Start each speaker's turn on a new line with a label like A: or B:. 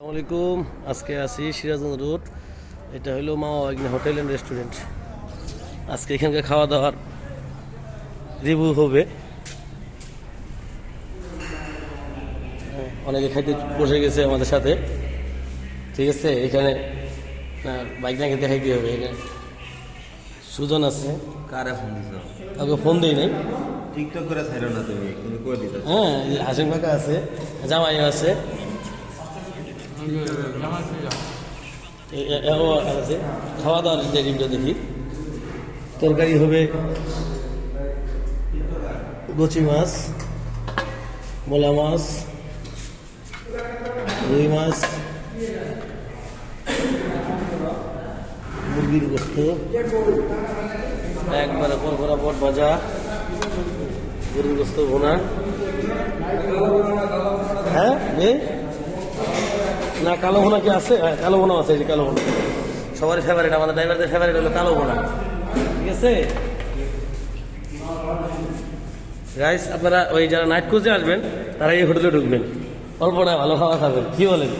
A: আসসালামাইকুম আজকে আছি সিরাজগঞ্জ রোড। এটা হলো মামা বাগনি হোটেল অ্যান্ড রেস্টুরেন্ট। আজকে এখানকার খাওয়া দাওয়ার রিভিউ হবে। হ্যাঁ, অনেকে খাইতে বসে গেছে আমাদের সাথে। ঠিক আছে এখানে বাইক না খেতে খাইতে হবে। এখানে সুজন আছে।
B: কারে ফোন দিছ?
A: কাউকে ফোন দিই নাই।
B: টিকটক করে ছাইরো না তুমি
A: হ্যাঁ হাসিম কাকা আছে জামাইও আছে। খাওয়া দাওয়ার যে দেখি তরকারি হবে গচি মাছ মোলা মাছ, রুই মাছ, মুরগির গোস্ত, একবারে পরপরা পট ভাজা, গরুর গোস্ত ভোনা। হ্যাঁ না কালো ভোনা কি আছে? হ্যাঁ কালো ভোনা আছে এই যে কালো ভোনা। সবারই ফেভারিট আমাদের ড্রাইভারদের ফেভারিট হলো কালো ভোনা। ঠিক আছে? গাইস আপনারা ওই যারা নাইট কোচে আসবেন তারা এই হোটেলে ঢুকবেন। অল্প না ভালো খাওয়া খাবেন। কি বলেন?